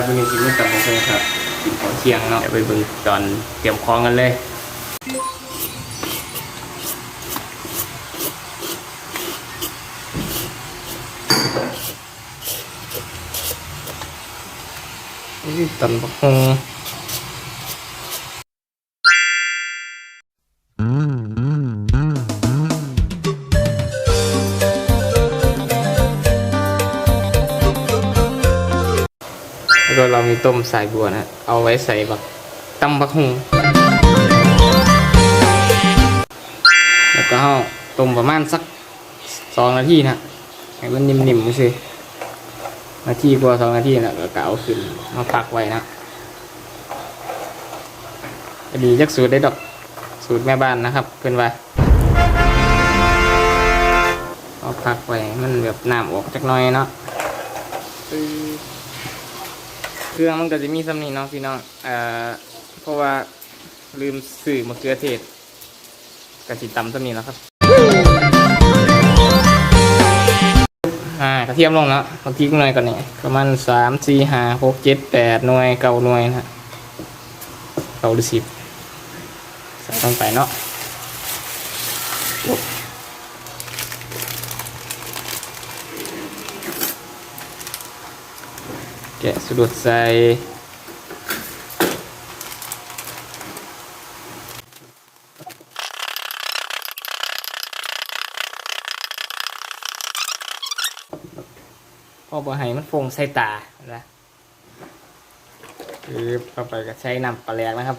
ับวันนี้กินไม่ตับโอเคครับกินของเที่ยงเนาะเดี๋ยวไปเบิ่งตอนเตรียมของกันเลยตอนบักฮง แล้วก็เรามีต้มสายบัวนะ เอาไว้ใส่บักตำบักฮงแล้วก็เอาต้มประมาณสักสองนาทีนะให้มันนิ่มๆสินาทีกว่าสองนาทีนะก็เกเอาขึ้นมาพักไว้นะก็ดีจักสูตรได้ดอกสูตรแม่บ้านนะครับเพื่อนว่าเอาพักไว้มันแบบน้ำออกจักหน่อยเนาะ ครื่องมันก็จะมีสำนีเนาะพี่น้องเอ่อเพราะว่าลืมสื่อมะเขือเทศกระสิตำสำนีแล้วครับอ่ากระเทียมลงแล้วบางทีหน่วยก่อนนี่ประมาณสามสี่ห้าหกเจ็ดแปดหน่วยเก้าหน่วยนะฮะเก้าหรือสิบใส่ลงไปเนาะ แกะสุดใส่พอบ่ให้มันฟงใส่ตานะคือเข้าไปก็ใช้น้ำปลาแหลกนะครับ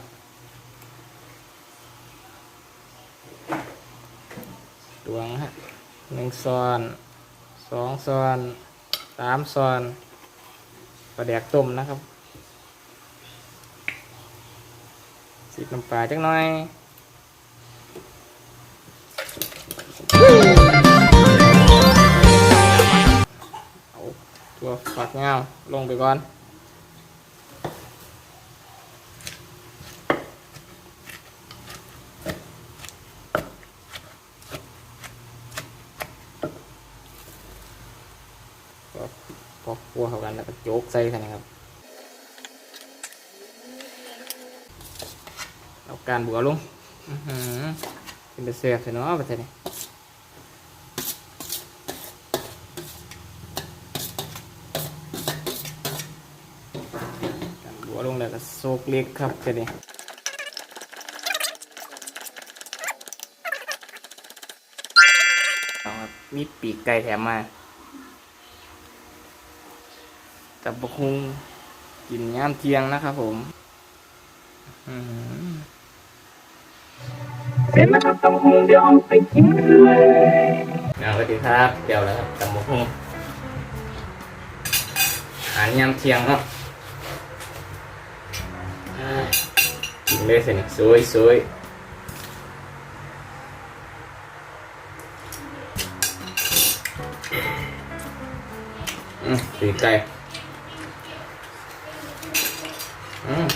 ตวงฮะหนึ่งซอนสองซอนสามซอน ลาแดกต้มนะครับสิบน้ำปลาจักหน่อยเอาตัวฝักเงาลงไปก่อน ก็พอคั่วเข้ากันแล้วก็โจกใส่กันนะครับเอาการบัวลงอื้อหือเป็นเสียบเนาะประเทศนี้บัวลงแล้วก็โซกเล็กครับประเทศนี้ครับมีปีกไก่แถมมา ตับบกฮุงกินย่ามเที่ยงนะครับผมอื้อหือเสร็จแล้วครับตำหูเดี๋ยวเอาไปกินเลยเอาสวัสดีครับเดี๋ยวแล้วครับตับบกฮุงอาหารย่ามเที่ยงเนาะอ่ากินเลยสิสวยสวยอืมปีกไก่ อืม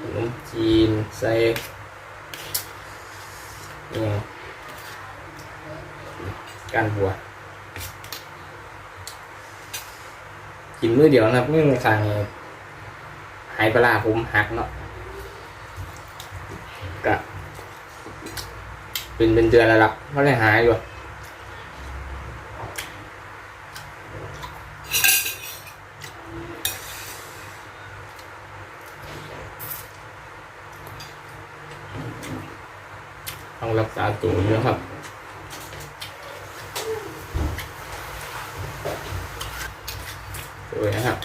ขนมจีนใส่เนี่ยการบัว กินมื้อเดียวนะครับมื้อครั้งหายปลาร้าผมหักเนาะ กะเป็นเป็นเดือนแล้วล่ะไม่ได้หายอยู่ต้องรักษาตัวเยอะครับสวยนะครับ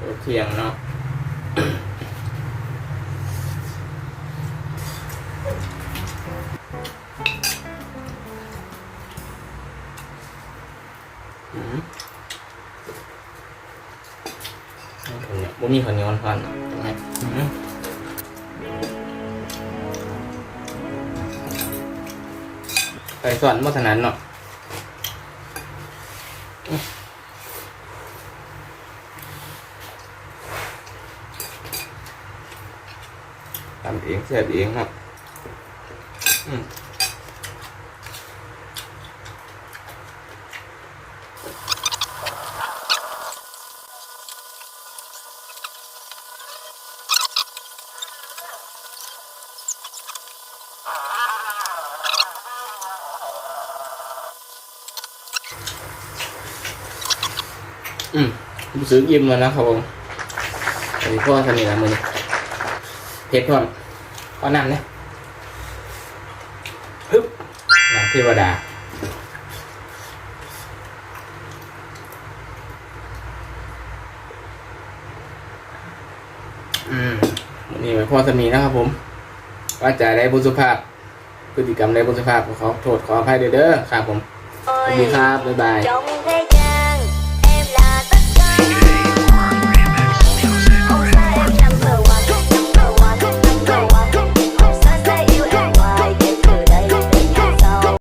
โอเทียงเนาะอืมข้าวเงียวบ่มีข้าวเหนียวอ่อนตรงไหนอืมใส่ส่วนมัถนันเนาะ ทำเองเสร็จเองครับอืมอืมรู้สึกอิ่มแล้วนะครับผมอันนี้พ่อสนิทแล้วมือนี้ เผ็ดพร้อมเอาน้ำเนี่ยฮึบน้ำเทวดาอืมวันนี้ไว้พ่อสมีนะครับผม ว่าจะได้บุญสุภาพ พฤติกรรมได้บุญสุภาพขอโทษขออภัยเด้อเด้อครับผมสวัสดีครับ บ๊ายบาย trong thế gian